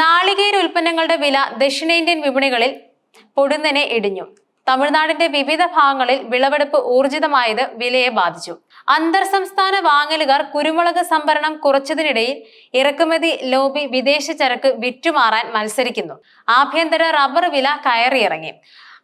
നാളികേര ഉൽപ്പന്നങ്ങളുടെ വില ദക്ഷിണേന്ത്യൻ വിപണികളിൽ പൊടുന്നനെ ഇടിഞ്ഞു. തമിഴ്നാടിന്റെ വിവിധ ഭാഗങ്ങളിൽ വിളവെടുപ്പ് ഊർജിതമായത് വിലയെ ബാധിച്ചു. അന്തർ സംസ്ഥാന വാങ്ങലുകാർ കുരുമുളക് സംഭരണം കുറച്ചതിനിടയിൽ ഇറക്കുമതി ലോബി വിദേശ ചരക്ക് വിറ്റുമാറാൻ മത്സരിക്കുന്നു. ആഭ്യന്തര റബ്ബർ വില കയറിയിറങ്ങി.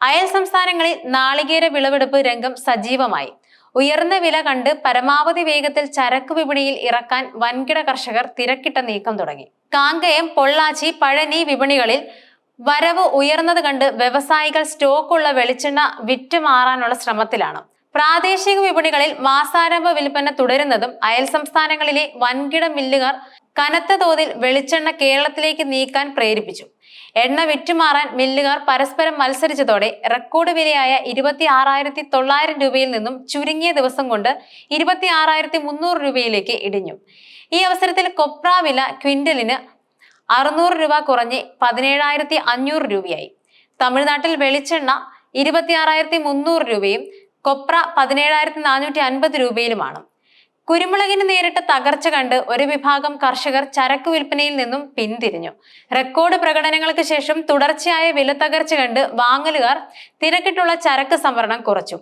അയൽ സംസ്ഥാനങ്ങളിൽ നാളികേര വിളവെടുപ്പ് രംഗം സജീവമായി. ഉയർന്ന വില കണ്ട് പരമാവധി വേഗത്തിൽ ചരക്ക് വിപണിയിൽ ഇറക്കാൻ വൻകിട കർഷകർ തിരക്കിട്ട നീക്കം തുടങ്ങി. കാങ്കയം പൊള്ളാച്ചി പഴനി വിപണികളിൽ വരവ് ഉയർന്നത് കണ്ട് വ്യവസായികൾ സ്റ്റോക്കുള്ള വെളിച്ചെണ്ണ വിറ്റ് മാറാനുള്ള ശ്രമത്തിലാണ്. പ്രാദേശിക വിപണികളിൽ മാസാരംഭ വിൽപ്പന തുടരുന്നതും അയൽ സംസ്ഥാനങ്ങളിലെ വൻകിട മില്ലുകാർ കനത്ത തോതിൽ വെളിച്ചെണ്ണ കേരളത്തിലേക്ക് നീക്കാൻ പ്രേരിപ്പിച്ചു. എണ്ണ വിറ്റുമാറാൻ മില്ലുകാർ പരസ്പരം മത്സരിച്ചതോടെ റെക്കോർഡ് വിലയായ ഇരുപത്തി ആറായിരത്തി തൊള്ളായിരം രൂപയിൽ നിന്നും ചുരുങ്ങിയ ദിവസം കൊണ്ട് ഇരുപത്തി ആറായിരത്തി മുന്നൂറ് രൂപയിലേക്ക് ഇടിഞ്ഞു. ഈ അവസരത്തിൽ കൊപ്ര വില ക്വിന്റലിന് അറുന്നൂറ് രൂപ കുറഞ്ഞ് പതിനേഴായിരത്തി അഞ്ഞൂറ് രൂപയായി. തമിഴ്നാട്ടിൽ വെളിച്ചെണ്ണ ഇരുപത്തി ആറായിരത്തി മുന്നൂറ് രൂപയും കൊപ്ര പതിനേഴായിരത്തി നാനൂറ്റി അൻപത് രൂപയിലുമാണ്. കുരുമുളകിന് നേരിട്ട തകർച്ച കണ്ട് ഒരു വിഭാഗം കർഷകർ ചരക്ക് വിൽപ്പനയിൽ നിന്നും പിന്തിരിഞ്ഞു. റെക്കോർഡ് പ്രകടനങ്ങൾക്ക് ശേഷം തുടർച്ചയായ വില തകർച്ച കണ്ട് വാങ്ങലുകാർ തിരക്കിട്ടുള്ള ചരക്ക് സംഭരണം കുറച്ചു.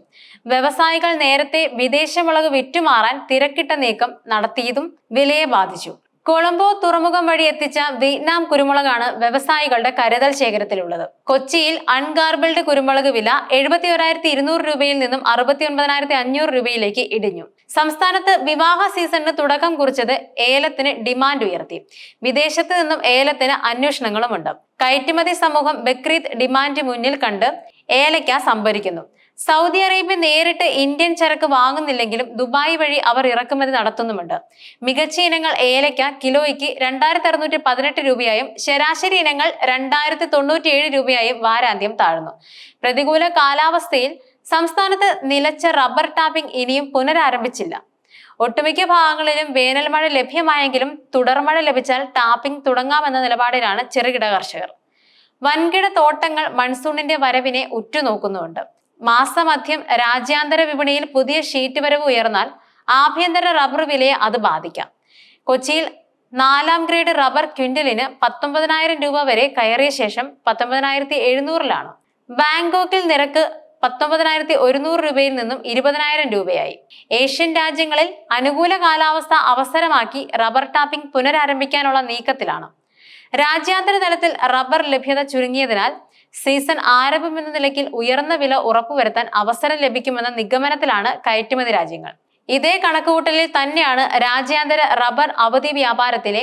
വ്യവസായികൾ നേരത്തെ വിദേശ മുളക് വിറ്റുമാറാൻ തിരക്കിട്ട നീക്കം നടത്തിയതും വിലയെ ബാധിച്ചു. കൊളംബോ തുറമുഖം വഴി എത്തിച്ച വിയറ്റ്നാം കുരുമുളകാണ് വ്യവസായികളുടെ കരുതൽ ശേഖരത്തിലുള്ളത്. കൊച്ചിയിൽ അൺഗാർബിൾഡ് കുരുമുളക് വില എഴുപത്തി ഒരായിരത്തി ഇരുന്നൂറ് രൂപയിൽ നിന്നും അറുപത്തി ഒൻപതിനായിരത്തി അഞ്ഞൂറ് രൂപയിലേക്ക് ഇടിഞ്ഞു. സംസ്ഥാനത്ത് വിവാഹ സീസണിന് തുടക്കം കുറിച്ചത് ഏലത്തിന് ഡിമാൻഡ് ഉയർത്തി. വിദേശത്ത് നിന്നും ഏലത്തിന് അന്വേഷണങ്ങളുമുണ്ട്. കയറ്റുമതി സമൂഹം ബക്രീദ് ഡിമാൻഡ് മുന്നിൽ കണ്ട് ഏലയ്ക്ക സംഭരിക്കുന്നു. സൗദി അറേബ്യ നേരിട്ട് ഇന്ത്യൻ ചരക്ക് വാങ്ങുന്നില്ലെങ്കിലും ദുബായ് വഴി അവർ ഇറക്കുമതി നടത്തുന്നുമുണ്ട്. മികച്ച ഇനങ്ങൾ ഏലയ്ക്ക കിലോയ്ക്ക് രണ്ടായിരത്തി അറുന്നൂറ്റി പതിനെട്ട് രൂപയായും ശരാശരി ഇനങ്ങൾ രണ്ടായിരത്തി തൊണ്ണൂറ്റി ഏഴ് രൂപയായും വാരാന്ത്യം താഴ്ന്നു. പ്രതികൂല കാലാവസ്ഥയിൽ സംസ്ഥാനത്ത് നിലച്ച റബ്ബർ ടാപ്പിംഗ് ഇനിയും പുനരാരംഭിച്ചില്ല. ഒട്ടുമിക്ക ഭാഗങ്ങളിലും വേനൽ മഴ ലഭ്യമായെങ്കിലും തുടർമഴ ലഭിച്ചാൽ ടാപ്പിംഗ് തുടങ്ങാമെന്ന നിലപാടിലാണ് ചെറുകിട കർഷകർ. വൻകിട തോട്ടങ്ങൾ മൺസൂണിന്റെ വരവിനെ ഉറ്റുനോക്കുന്നുണ്ട് മാസമധ്യം രാജ്യാന്തര വിപണിയിൽ പുതിയ ഷീറ്റ് വരവ് ഉയർന്നാൽ ആഭ്യന്തര റബ്ബർ വിലയെ അത് ബാധിക്കാം. കൊച്ചിയിൽ നാലാം ഗ്രേഡ് റബ്ബർ ക്വിന്റലിന് പത്തൊമ്പതിനായിരം രൂപ വരെ കയറിയ ശേഷം പത്തൊമ്പതിനായിരത്തി എഴുന്നൂറിലാണ്. ബാങ്കോക്കിൽ നിരക്ക് പത്തൊമ്പതിനായിരത്തി ഒരുന്നൂറ് രൂപയിൽ നിന്നും ഇരുപതിനായിരം രൂപയായി. ഏഷ്യൻ രാജ്യങ്ങളിൽ അനുകൂല കാലാവസ്ഥ അവസരമാക്കി റബ്ബർ ടാപ്പിംഗ് പുനരാരംഭിക്കാനുള്ള നീക്കത്തിലാണ്. രാജ്യാന്തര തലത്തിൽ റബ്ബർ ലഭ്യത ചുരുങ്ങിയതിനാൽ സീസൺ ആരംഭമെന്ന നിലയ്ക്ക് ഉയർന്ന വില ഉറപ്പുവരുത്താൻ അവസരം ലഭിക്കുമെന്ന നിഗമനത്തിലാണ് കയറ്റുമതി രാജ്യങ്ങൾ. ഇതേ കണക്കുകൂട്ടലിൽ തന്നെയാണ് രാജ്യാന്തര റബ്ബർ അവധി വ്യാപാരത്തിലെ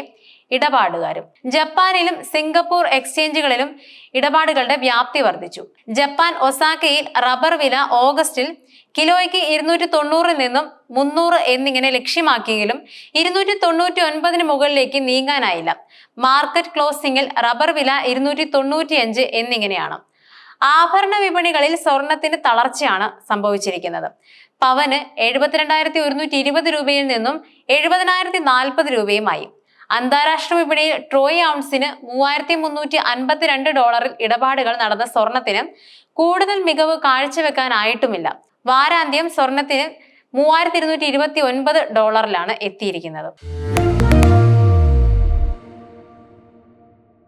ഇടപാടുകാരും. ജപ്പാനിലും സിംഗപ്പൂർ എക്സ്ചേഞ്ചുകളിലും ഇടപാടുകളുടെ വ്യാപ്തി വർദ്ധിച്ചു. ജപ്പാൻ ഒസാക്കയിൽ റബ്ബർ വില ഓഗസ്റ്റിൽ കിലോയ്ക്ക് ഇരുന്നൂറ്റി തൊണ്ണൂറിൽ നിന്നും മുന്നൂറ് എന്നിങ്ങനെ ലക്ഷ്യമാക്കിയെങ്കിലും ഇരുന്നൂറ്റി തൊണ്ണൂറ്റി ഒൻപതിന് മുകളിലേക്ക് നീങ്ങാനായില്ല. മാർക്കറ്റ് ക്ലോസിംഗിൽ റബ്ബർ വില ഇരുന്നൂറ്റി തൊണ്ണൂറ്റി അഞ്ച് എന്നിങ്ങനെയാണ്. ആഭരണ വിപണികളിൽ സ്വർണത്തിന് തളർച്ചയാണ് സംഭവിച്ചിരിക്കുന്നത്. പവന് എഴുപത്തിരണ്ടായിരത്തി ഒരുന്നൂറ്റി ഇരുപത് രൂപയിൽ നിന്നും എഴുപതിനായിരത്തി നാൽപ്പത് രൂപയുമായി. അന്താരാഷ്ട്ര വിപണിയിൽ ട്രോയ് ഔൺസിന് മൂവായിരത്തി മുന്നൂറ്റി അൻപത്തിരണ്ട് ഡോളറിൽ ഇടപാടുകൾ നടന്ന സ്വർണത്തിന് കൂടുതൽ മികവ് കാഴ്ചവെക്കാനായിട്ടുമില്ല. വാരാന്ത്യം സ്വർണത്തിന് മൂവായിരത്തി ഇരുന്നൂറ്റി ഇരുപത്തി ഒൻപത് ഡോളറിലാണ് എത്തിയിരിക്കുന്നത്.